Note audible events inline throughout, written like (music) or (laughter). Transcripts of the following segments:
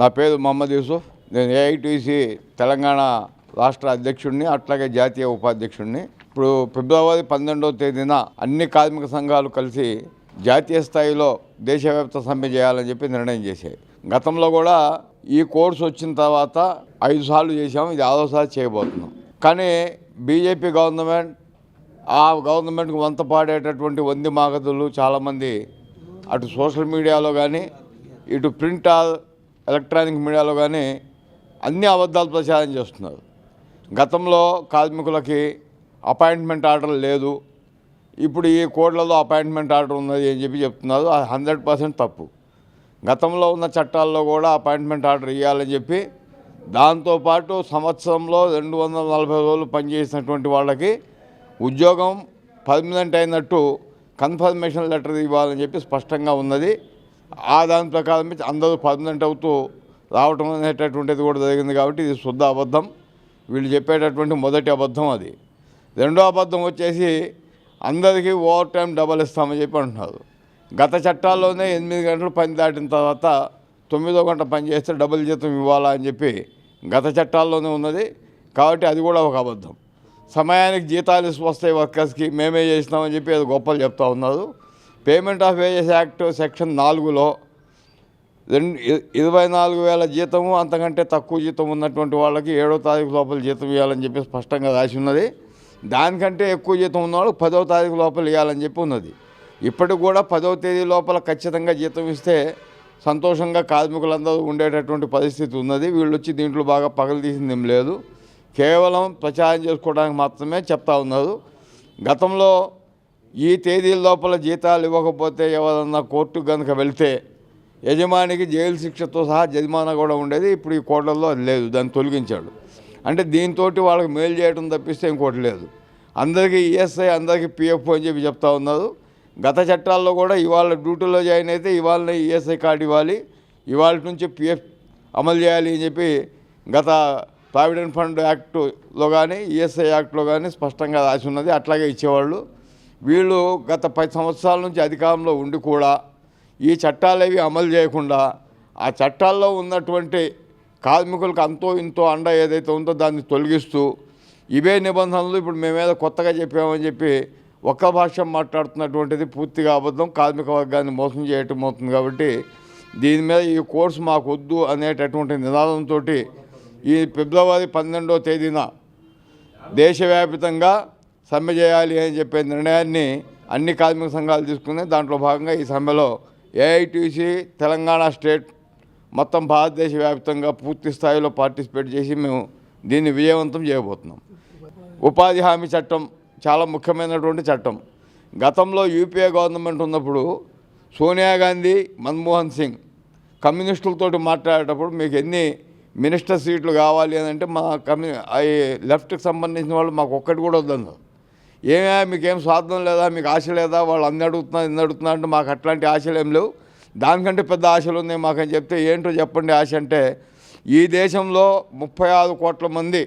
నా పేరు మహమ్మద్ యూసుఫ్. నేను ఏఐటీసీ తెలంగాణ రాష్ట్ర అధ్యక్షుడిని అట్లాగే జాతీయ ఉపాధ్యక్షుడిని. ఇప్పుడు ఫిబ్రవరి పన్నెండవ తేదీన అన్ని కార్మిక సంఘాలు కలిసి జాతీయ స్థాయిలో దేశవ్యాప్త సమ్మె చేయాలని చెప్పి నిర్ణయం చేశాయి. గతంలో కూడా ఈ కోర్సు వచ్చిన తర్వాత ఐదు సార్లు చేసాం ఇది ఆరోసారి చేయబోతున్నాం. కానీ బీజేపీ గవర్నమెంట్ ఆ గవర్నమెంట్కి వంత పాడేటటువంటి వంది మాగదులు చాలామంది అటు సోషల్ మీడియాలో కానీ ఇటు ప్రింట్ ఎలక్ట్రానిక్ మీడియాలో కానీ అన్ని అబద్ధాలు ప్రచారం చేస్తున్నారు. గతంలో కార్మికులకి అపాయింట్మెంట్ ఆర్డర్ లేదు. ఇప్పుడు ఈ కోడ్లలో అపాయింట్మెంట్ ఆర్డర్ ఉన్నది అని చెప్పి చెప్తున్నారు. అది హండ్రెడ్ పర్సెంట్ తప్పు. గతంలో ఉన్న చట్టాల్లో కూడా అపాయింట్మెంట్ ఆర్డర్ ఇవ్వాలని చెప్పి దాంతోపాటు సంవత్సరంలో రెండు వందల నలభై రోజులు పనిచేసినటువంటి వాళ్ళకి ఉద్యోగం పర్మనెంట్ అయినట్టు కన్ఫర్మేషన్ లెటర్ ఇవ్వాలని చెప్పి స్పష్టంగా ఉన్నది. ఆ దాని ప్రకారం అందరూ పర్మనెంట్ అవుతూ రావటం అనేటటువంటిది కూడా జరిగింది కాబట్టి ఇది శుద్ధ అబద్ధం. వీళ్ళు చెప్పేటటువంటి మొదటి అబద్ధం అది. రెండో అబద్ధం వచ్చేసి అందరికీ ఓవర్ టైం డబల్ ఇస్తామని చెప్పి అంటున్నారు. గత చట్టాల్లోనే ఎనిమిది గంటలు పని దాటిన తర్వాత తొమ్మిదో గంట పని చేస్తే డబుల్ జీతం ఇవ్వాలా అని చెప్పి గత చట్టాల్లోనే ఉన్నది. కాబట్టి అది కూడా ఒక అబద్ధం. సమయానికి జీతాలు వస్తాయి వర్కర్స్కి మేమే చేసినామని చెప్పి అది గొప్పలు చెప్తా ఉన్నారు. Payment of wages act section నాలుగులో రెండు ఇ- ఇరవై నాలుగు వేల జీతము అంతకంటే తక్కువ జీతం ఉన్నటువంటి వాళ్ళకి ఏడో తారీఖు లోపల జీతం ఇవ్వాలని చెప్పి స్పష్టంగా రాసి ఉన్నది. దానికంటే ఎక్కువ జీతం ఉన్న వాళ్ళకి పదో తారీఖు లోపల ఇవ్వాలని చెప్పి ఉన్నది. ఇప్పటికి కూడా పదవ తేదీ లోపల ఖచ్చితంగా జీతం ఇస్తే సంతోషంగా కార్మికులందరూ ఉండేటటువంటి పరిస్థితి ఉన్నది. వీళ్ళు వచ్చి దీంట్లో బాగా పగలు తీసింది ఏం లేదు. కేవలం ప్రచారం చేసుకోవడానికి మాత్రమే చెప్తా ఉన్నారు. గతంలో ఈ తేదీ లోపల జీతాలు ఇవ్వకపోతే ఎవరన్నా కోర్టు కనుక వెళితే యజమానికి జైలు శిక్షతో సహా జరిమానా కూడా ఉండేది. ఇప్పుడు ఈ కోటల్లో అది లేదు. దాన్ని తొలగించాడు. అంటే దీంతో వాళ్ళకి మేలు చేయడం తప్పిస్తే ఇంకోటి లేదు. అందరికీ ఈఎస్ఐ అందరికీ పిఎఫ్ అని చెప్పి చెప్తా ఉన్నారు. గత చట్టాల్లో కూడా ఇవాళ డ్యూటీలో జాయిన్ అయితే ఇవాళ ఈఎస్ఐ కార్డు ఇవ్వాలి. ఇవాళ నుంచి పిఎఫ్ అమలు చేయాలి అని చెప్పి గత ప్రావిడెంట్ ఫండ్ యాక్ట్లో కానీ ఈఎస్ఐ యాక్ట్లో కానీ స్పష్టంగా రాసి ఉన్నది. అట్లాగే ఇచ్చేవాళ్ళు. వీళ్ళు గత పది సంవత్సరాల నుంచి అధికారంలో ఉండి కూడా ఈ చట్టాలు అవి అమలు చేయకుండా ఆ చట్టాల్లో ఉన్నటువంటి కార్మికులకు అంతో ఇంతో అండ ఏదైతే ఉందో దాన్ని తొలగిస్తూ ఇవే నిబంధనలు ఇప్పుడు మేమేదో కొత్తగా చెప్పామని చెప్పి ఒక్క భాష మాట్లాడుతున్నటువంటిది పూర్తిగా అబద్ధం. కార్మిక వర్గాన్ని మోసం చేయటం అవుతుంది కాబట్టి దీని మీద ఈ కోర్సు మాకు వద్దు అనేటటువంటి నినాదంతో ఈ ఫిబ్రవరి పన్నెండవ తేదీన దేశవ్యాపితంగా సమ్మె చేయాలి అని చెప్పే నిర్ణయాన్ని అన్ని కార్మిక సంఘాలు తీసుకుని దాంట్లో భాగంగా ఈ సమ్మెలో ఏఐటీసీ తెలంగాణ స్టేట్ మొత్తం భారతదేశ వ్యాప్తంగా పూర్తి స్థాయిలో పార్టిసిపేట్ చేసి మేము దీన్ని విజయవంతం చేయబోతున్నాం. ఉపాధి హామీ చట్టం చాలా ముఖ్యమైనటువంటి చట్టం. గతంలో యూపీఏ గవర్నమెంట్ ఉన్నప్పుడు సోనియా గాంధీ మన్మోహన్ సింగ్ కమ్యూనిస్టులతోటి మాట్లాడేటప్పుడు మీకు ఎన్ని మినిస్టర్ సీట్లు కావాలి అని అంటే మా కమ్యూ అవి లెఫ్ట్కి సంబంధించిన వాళ్ళు మాకు ఒక్కటి కూడా వద్దన్నారు. ఏమే మీకేం స్వార్థం లేదా? మీకు ఆశ లేదా? వాళ్ళు అన్ని అడుగుతున్నా ఇన్ని అడుగుతున్నా అంటే మాకు అట్లాంటి ఆశలు ఏం లేవు. దానికంటే పెద్ద ఆశలు ఉన్నాయి మాకని చెప్తే ఏంటో చెప్పండి ఆశ అంటే ఈ దేశంలో ముప్పై ఆరు కోట్ల మంది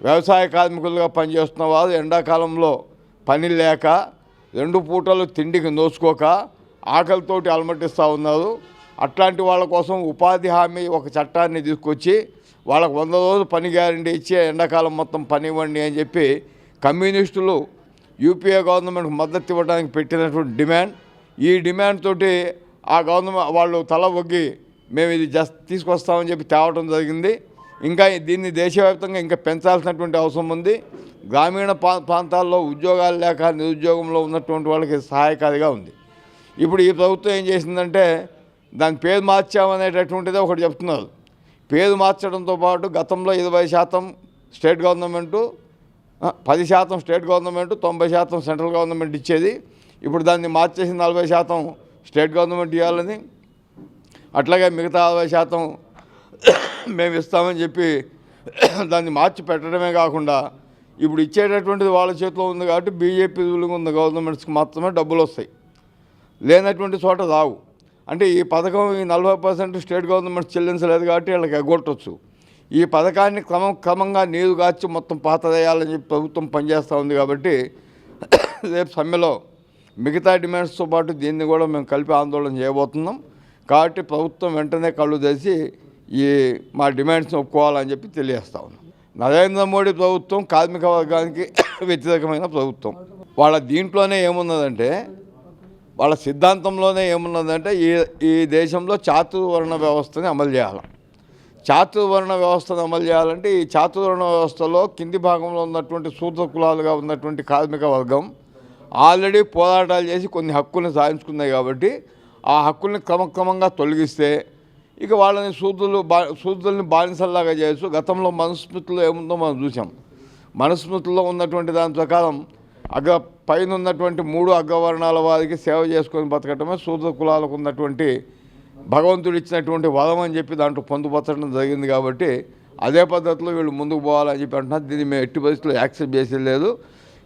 వ్యవసాయ కార్మికులుగా పనిచేస్తున్న వారు ఎండాకాలంలో పని లేక రెండు పూటలు తిండికి నోచుకోక ఆకలితోటి అలమటిస్తూ ఉన్నారు. అట్లాంటి వాళ్ళ కోసం ఉపాధి హామీ ఒక చట్టాన్ని తీసుకొచ్చి వాళ్ళకు వంద రోజులు పని గ్యారంటీ ఇచ్చి ఎండాకాలం మొత్తం పని ఇవ్వండి అని చెప్పి కమ్యూనిస్టులు యూపీఏ గవర్నమెంట్ మద్దతు ఇవ్వడానికి పెట్టినటువంటి డిమాండ్ ఈ డిమాండ్ తోటి ఆ గవర్నమెంట్ వాళ్ళు తల ఒగ్గి మేము ఇది జస్ట్ తీసుకొస్తామని చెప్పి తేవటం జరిగింది. ఇంకా దీన్ని దేశవ్యాప్తంగా ఇంకా పెంచాల్సినటువంటి అవసరం ఉంది. గ్రామీణ ప్రాంతాల్లో ఉద్యోగాలు లేక నిరుద్యోగంలో ఉన్నటువంటి వాళ్ళకి సహాయకారిగా ఉంది. ఇప్పుడు ఈ ప్రభుత్వం ఏం చేసిందంటే దాని పేరు మార్చామనేటటువంటిది ఒకటి చెప్తున్నారు. పేరు మార్చడంతో పాటు గతంలో ఇరవై శాతం స్టేట్ గవర్నమెంటు పది శాతం స్టేట్ గవర్నమెంట్ తొంభై శాతం సెంట్రల్ గవర్నమెంట్ ఇచ్చేది. ఇప్పుడు దాన్ని మార్చేసి నలభై శాతం స్టేట్ గవర్నమెంట్ ఇవ్వాలని. అట్లాగే మిగతా అరవై శాతం మేము ఇస్తామని చెప్పి దాన్ని మార్చి పెట్టడమే కాకుండా ఇప్పుడు ఇచ్చేటటువంటిది వాళ్ళ చేతిలో ఉంది కాబట్టి బీజేపీ రూలింగ్ ఉన్న గవర్నమెంట్స్కి మాత్రమే డబ్బులు వస్తాయి. లేనటువంటి చోట రావు. అంటే ఈ పథకం ఈ నలభై పర్సెంట్ స్టేట్ గవర్నమెంట్ చెల్లించలేదు కాబట్టి వీళ్ళకి ఎగ్గొట్టచ్చు. ఈ పథకాన్ని క్రమం క్రమంగా నీరు గార్చి మొత్తం పాతదేయాలని చెప్పి ప్రభుత్వం పనిచేస్తూ ఉంది కాబట్టి (coughs) రేపు సమ్మెలో మిగతా డిమాండ్స్తో పాటు దీన్ని కూడా మేము కలిపి ఆందోళన చేయబోతున్నాం. కాబట్టి ప్రభుత్వం వెంటనే కళ్ళు తెసి ఈ మా డిమాండ్స్ని ఒప్పుకోవాలని చెప్పి తెలియజేస్తా ఉన్నాం. నరేంద్ర మోడీ ప్రభుత్వం కార్మిక వర్గానికి (coughs) వ్యతిరేకమైన ప్రభుత్వం. వాళ్ళ దీంట్లోనే ఏమున్నదంటే వాళ్ళ సిద్ధాంతంలోనే ఏమున్నదంటే ఈ ఈ దేశంలో చాతుర్వర్ణ వ్యవస్థని అమలు చేయాలి. చాతువర్ణ వ్యవస్థను అమలు చేయాలంటే ఈ చాతువర్ణ వ్యవస్థలో కింది భాగంలో ఉన్నటువంటి శూద్ర కులాలుగా ఉన్నటువంటి కార్మిక వర్గం ఆల్రెడీ పోరాటాలు చేసి కొన్ని హక్కుల్ని సాధించుకున్నాయి కాబట్టి ఆ హక్కుల్ని క్రమక్రమంగా తొలగిస్తే ఇక వాళ్ళని సూదులు బా సూదుల్ని బానిసల్లాగా చేయొచ్చు గతంలో మనుస్మృతిలో ఏముందో మనం చూసాం మనుస్మృతిలో ఉన్నటువంటి దాని ప్రకారం అగ్ర పైన ఉన్నటువంటి మూడు అగ్రవర్ణాల వారికి సేవ చేసుకొని బతకటమే శూద్ర కులాలకు ఉన్నటువంటి భగవంతుడు ఇచ్చినటువంటి వరం అని చెప్పి దాంట్లో పొందుపరచడం జరిగింది కాబట్టి అదే పద్ధతిలో వీళ్ళు ముందుకు పోవాలని చెప్పి అంటున్నారు. దీన్ని మేము ఎట్టి పరిస్థితుల్లో యాక్సెప్ట్ చేసేది లేదు.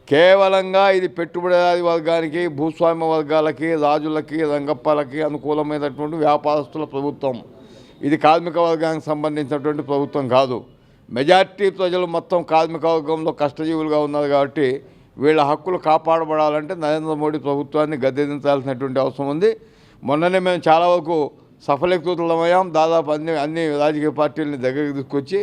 కేవలంగా ఇది పెట్టుబడిదారి వర్గానికి భూస్వామ్య వర్గాలకి రాజులకి రంగప్పలకి అనుకూలమైనటువంటి వ్యాపారస్తుల ప్రభుత్వం. ఇది కార్మిక వర్గానికి సంబంధించినటువంటి ప్రభుత్వం కాదు. మెజార్టీ ప్రజలు మొత్తం కార్మిక వర్గంలో కష్టజీవులుగా ఉన్నారు కాబట్టి వీళ్ళ హక్కులు కాపాడబడాలంటే నరేంద్ర మోడీ ప్రభుత్వాన్ని గద్దెదించాల్సినటువంటి అవసరం ఉంది. మొన్ననే మేము చాలా వరకు సఫలీకృతులమయ్యాం దాదాపు అన్ని అన్ని రాజకీయ పార్టీలని దగ్గరికి తీసుకొచ్చి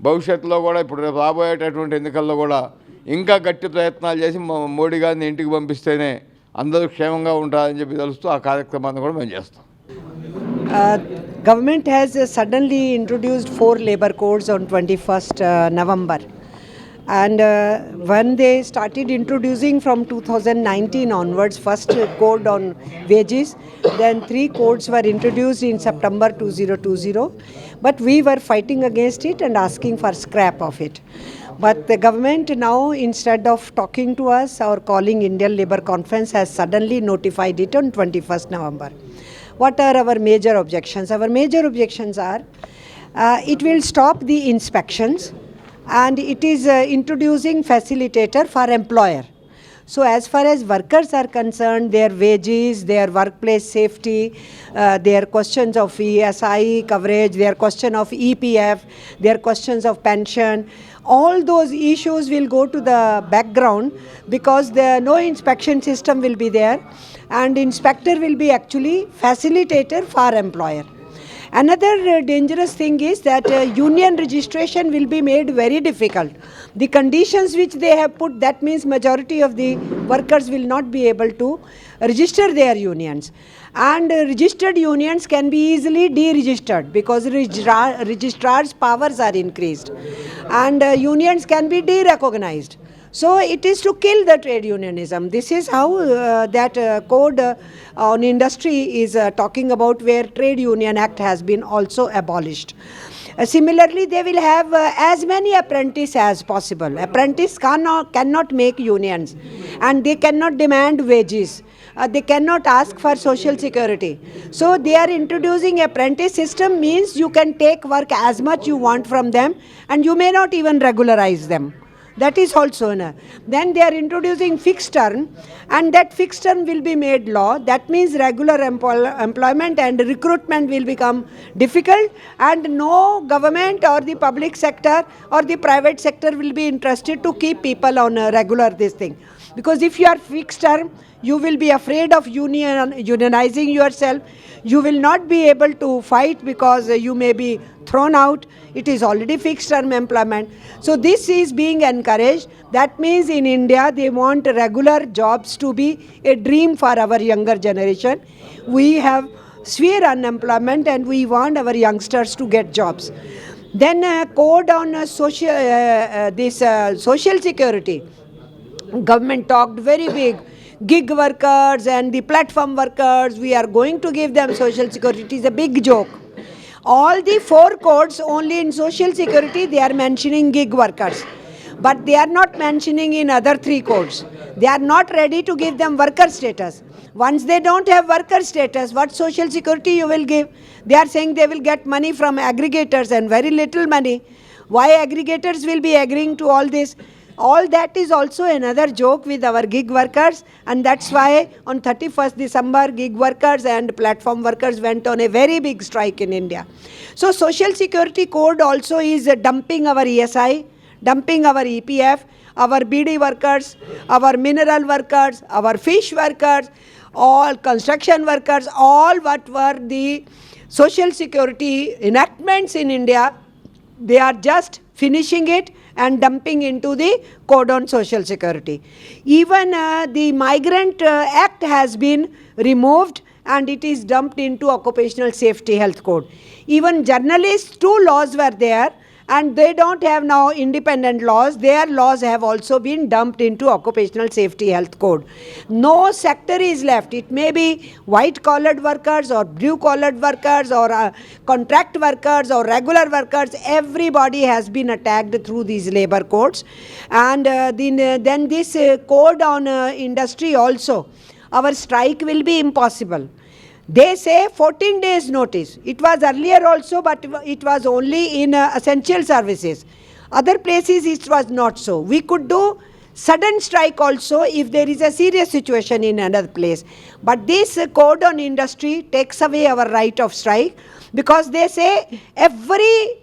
భవిష్యత్తులో కూడా ఇప్పుడు రేపు రాబోయేటటువంటి ఎన్నికల్లో కూడా ఇంకా గట్టి ప్రయత్నాలు చేసి మోడీ గారిని ఇంటికి పంపిస్తేనే అందరూ క్షేమంగా ఉంటారని చెప్పి తెలుస్తూ ఆ కార్యక్రమాన్ని కూడా మేము చేస్తాం government has suddenly introduced four labour codes on twenty first November. And uh, when they started introducing from 2019 onwards, first code on wages, then three codes were introduced in September 2020. But we were fighting against it and asking for scrap of it. But the government now, instead of talking to us or calling Indian Labour Conference, has suddenly notified it on 21st November. What are our major objections? Our major objections are uh, it will stop the inspections and it is uh, introducing facilitator for employer. So, as far as workers are concerned, their wages, their workplace safety, uh, their questions of ESI coverage, their question of EPF, their questions of pension, all those issues will go to the background because there no inspection system will be there and inspector will be actually facilitator for employer Another uh, dangerous thing is that uh, union registration will be made very difficult. The conditions which they have put, that means majority of the workers will not be able to register their unions. And uh, registered unions can be easily deregistered because registra- registrar's powers are increased. And unions can be derecognized. So it is to kill the trade unionism. This is how uh, that uh, code uh, on industry is uh, talking about where trade union act has been also abolished. Uh, similarly, they will have uh, as many apprentices as possible. Apprentices cannot, cannot make unions and they cannot demand wages. Uh, they cannot ask for social security. So they are introducing apprentice system means you can take work as much you want from them and you may not even regularize them. That is also an. Then they are introducing fixed term, and that fixed term will be made law. That means regular employ- employment and recruitment will become difficult, and no government or the public sector or the private sector will be interested to keep people on a regular this thing. Because if you are fixed term, you will be afraid of union unionizing yourself. You will not be able to fight because you may be thrown out. It is already fixed term employment. So this is being encouraged. That means in India they want regular jobs to be a dream for our younger generation. We have severe unemployment and we want our youngsters to get jobs. Then uh, code on social uh, uh, this uh, social security government talked very big gig workers and the platform workers we are going to give them social security. It is a big joke. All the four codes only in social security they are mentioning gig workers. But they are not mentioning in other three codes they are not ready to give them worker status. Once they don't have worker status what social security you will give? They are saying they will get money from aggregators and very little money. Why aggregators will be agreeing to all this all that is also another joke with our gig workers and that's why on 31st december gig workers and platform workers went on a very big strike in india. So social security code also is dumping our esi dumping our epf our bd workers our mineral workers our fish workers all construction workers all what were the social security enactments in India, they are just finishing it and dumping into the code on social security. Even uh, the Migrant uh, Act has been removed and it is dumped into Occupational Safety Health Code. Even journalists, two laws were there and they don't have now independent laws. Their laws have also been dumped into occupational safety health code. No sector is left. It may be white collared workers or blue collared workers or uh, contract workers or regular workers. Everybody has been attacked through these labor codes. And uh, then, uh, then this uh, code on uh, industry also. Our strike will be impossible they say 14 days notice. It was earlier also, but it was only in uh, essential services. Other places it was not so. We could do sudden strike also if there is a serious situation in another place. But this uh, code on industry takes away our right of strike because they say every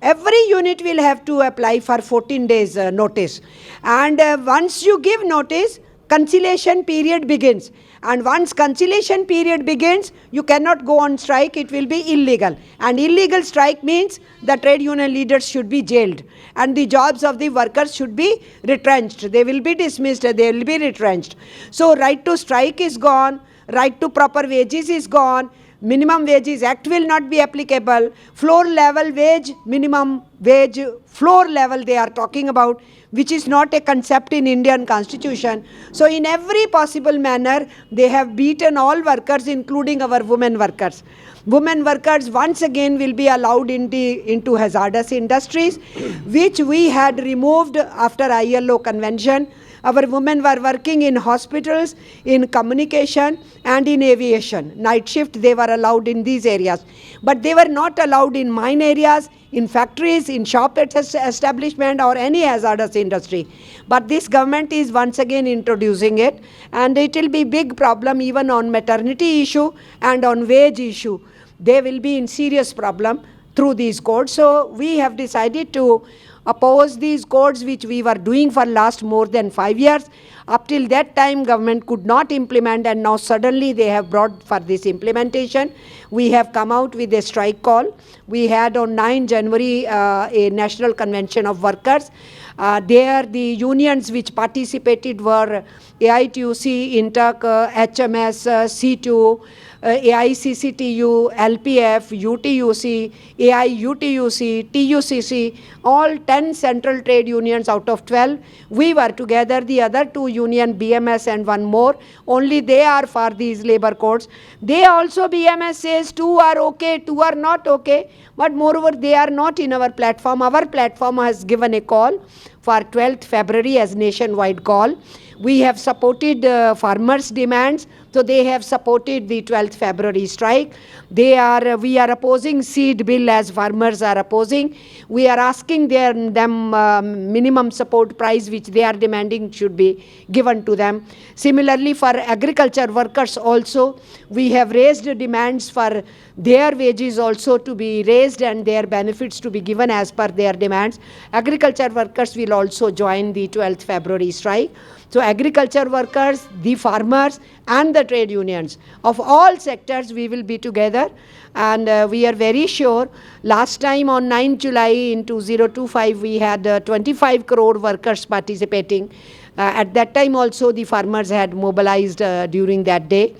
every unit will have to apply for 14 days uh, notice and uh, once you give notice conciliation period begins. And once conciliation period begins you cannot go on strike. It will be illegal. And illegal strike means the trade union leaders should be jailed. And the jobs of the workers should be retrenched. They will be dismissed. They will be retrenched. So right to strike is gone. Right to proper wages is gone minimum wages act will not be applicable. Floor level wage minimum wage floor level they are talking about which is not a concept in indian constitution. So in every possible manner they have beaten all workers including our women workers. Women workers once again will be allowed in the, into hazardous industries which we had removed after ilo convention our women were working in hospitals, in communication, and in aviation. Night shift, they were allowed in these areas. But they were not allowed in mine areas, in factories, in shop es- establishment, or any hazardous industry. But this government is once again introducing it, and it will be big problem even on maternity issue and on wage issue. They will be in serious problem through these codes. So we have decided to oppose these codes which we were doing for last more than 5 years. Up till that time government could not implement and now suddenly they have brought for this implementation. We have come out with a strike call. We had on 9 january uh, a national convention of workers. Uh, there the unions which participated were AITUC, Intac, uh, HMS, uh, C2, uh, AICCTU, LPF, UTUC, AIUTUC, TUCC, all 10 central trade unions out of 12. We were together, the other two union, BMS and one more, only they are for these labor codes. They also, BMS says two are okay, two are not okay, but moreover they are not in our platform. Our platform has given a call for 12th February as nationwide call. We have supported uh, farmers' demands, so they have supported the 12th February strike. They are, uh, we are opposing seed bill as farmers are opposing. We are asking their, them um, minimum support price which they are demanding should be given to them. Similarly, for agriculture workers also, we have raised demands for their wages also to be raised and their benefits to be given as per their demands. Agriculture workers will also join the 12th February strike. So, agriculture workers, the farmers, and the trade unions of all sectors, we will be together. And uh, we are very sure. Last time on 9 July in 2025, we had uh, 25 crore workers participating. Uh, at that time, also, the farmers had mobilized uh, during that day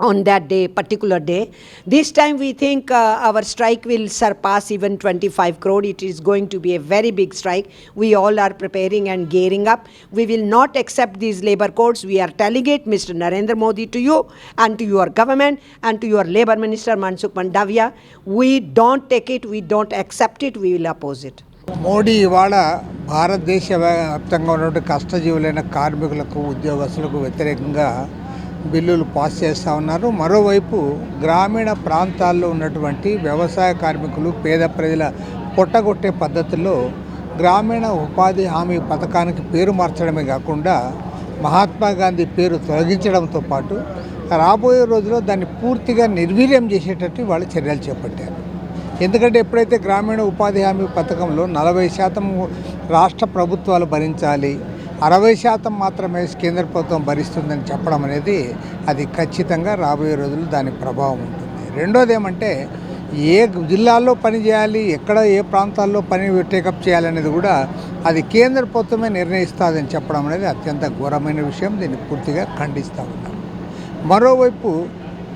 on that day, particular day. This time we think uh, our strike will surpass even 25 crore. It is going to be a very big strike. We all are preparing and gearing up. We will not accept these labor codes. We are telling it, Mr. Narendra Modi, to you and to your government and to your labor minister Mansukh Mandavia. We don't take it. We don't accept it. We will oppose it. Modi ఇవాళ భారతదేశ వ్యాప్తంగా ఉన్నటువంటి కష్టజీవులైన కార్మికులకు ఉద్యోగస్తులకు వ్యతిరేకంగా బిల్లులు pass చేస్తూ ఉన్నారు. మరోవైపు గ్రామీణ ప్రాంతాల్లో ఉన్నటువంటి వ్యవసాయ కార్మికులు పేద ప్రజల పొట్టగొట్టే పద్ధతిలో గ్రామీణ ఉపాధి హామీ పథకానికి పేరు మార్చడమే కాకుండా మహాత్మా గాంధీ పేరు తొలగించడంతో పాటు రాబోయే రోజుల్లో దాన్ని పూర్తిగా నిర్వీర్యం చేసేటట్టు వాళ్ళు చర్యలు చేపట్టారు. ఎందుకంటే ఎప్పుడైతే గ్రామీణ ఉపాధి హామీ పథకంలో నలభై శాతం రాష్ట్ర ప్రభుత్వాలు భరించాలి అరవై శాతం మాత్రమే కేంద్ర ప్రభుత్వం భరిస్తుందని చెప్పడం అనేది అది ఖచ్చితంగా రాబోయే రోజుల్లో దాని ప్రభావం ఉంటుంది. రెండోది ఏమంటే ఏ జిల్లాల్లో పని చేయాలి ఎక్కడ ఏ ప్రాంతాల్లో పని టేకప్ చేయాలనేది కూడా అది కేంద్ర ప్రభుత్వమే నిర్ణయిస్తుందని చెప్పడం అనేది అత్యంత ఘోరమైన విషయం. దీన్ని పూర్తిగా ఖండిస్తూ ఉన్నాం. మరోవైపు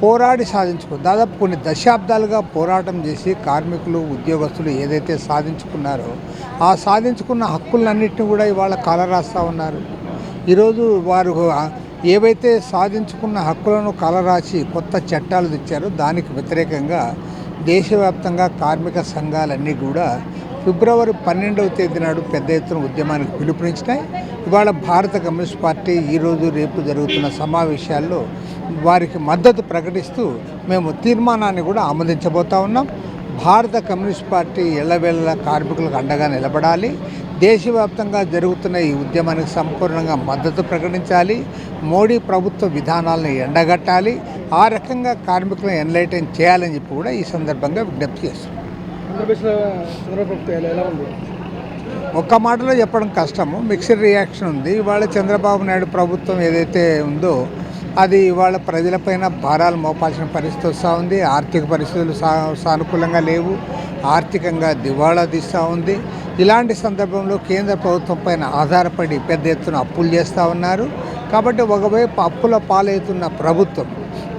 పోరాడి సాధించుకో దాదాపు కొన్ని దశాబ్దాలుగా పోరాటం చేసి కార్మికులు ఉద్యోగస్తులు ఏదైతే సాధించుకున్నారో ఆ సాధించుకున్న హక్కులన్నింటినీ కూడా ఇవాళ కాలరాస్తూ ఉన్నారు. ఈరోజు వారు ఏవైతే సాధించుకున్న హక్కులను కాలరాసి కొత్త చట్టాలు తెచ్చారో దానికి వ్యతిరేకంగా దేశవ్యాప్తంగా కార్మిక సంఘాలన్నీ కూడా ఫిబ్రవరి పన్నెండవ తేదీ నాడు పెద్ద ఎత్తున ఉద్యమానికి పిలుపునిచ్చినాయి. ఇవాళ భారత కమ్యూనిస్ట్ పార్టీ ఈరోజు రేపు జరుగుతున్న సమావేశాల్లో వారికి మద్దతు ప్రకటిస్తూ మేము తీర్మానాన్ని కూడా ఆమోదించబోతా ఉన్నాం. భారత కమ్యూనిస్ట్ పార్టీ ఎల్లవేళలా కార్మికులకు అండగా నిలబడాలి. దేశవ్యాప్తంగా జరుగుతున్న ఈ ఉద్యమానికి సంపూర్ణంగా మద్దతు ప్రకటించాలి. మోడీ ప్రభుత్వ విధానాలను ఎండగట్టాలి. ఆ రకంగా కార్మికులను ఎన్లైటైన్ చేయాలని చెప్పి కూడా ఈ సందర్భంగా విజ్ఞప్తి చేస్తున్నాం. ఒక్క మాటలో చెప్పడం కష్టము. మిక్స్డ్ రియాక్షన్ ఉంది. ఇవాళ చంద్రబాబు నాయుడు ప్రభుత్వం ఏదైతే ఉందో అది ఇవాళ ప్రజలపైన భారాలు మోపాల్సిన పరిస్థితి వస్తూ ఉంది. ఆర్థిక పరిస్థితులు సా సానుకూలంగా లేవు. ఆర్థికంగా దివాళా తీస్తూ ఉంది. ఇలాంటి సందర్భంలో కేంద్ర ప్రభుత్వం పైన ఆధారపడి పెద్ద ఎత్తున అప్పులు చేస్తూ ఉన్నారు. కాబట్టి ఒకవైపు అప్పుల పాలవుతున్న ప్రభుత్వం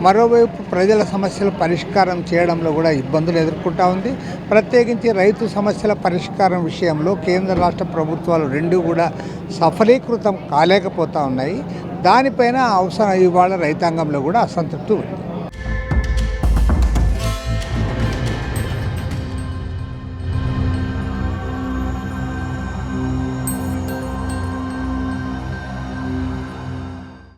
మరోవైపు ప్రజల సమస్యల పరిష్కారం చేయడంలో కూడా ఇబ్బందులు ఎదుర్కొంటా ఉంది. ప్రత్యేకించి రైతు సమస్యల పరిష్కారం విషయంలో కేంద్ర రాష్ట్ర ప్రభుత్వాలు రెండు కూడా సఫలీకృతం కాలేకపోతూ ఉన్నాయి. దానిపైన అవసరం ఇవాళ రైతాంగంలో కూడా అసంతృప్తి ఉంది.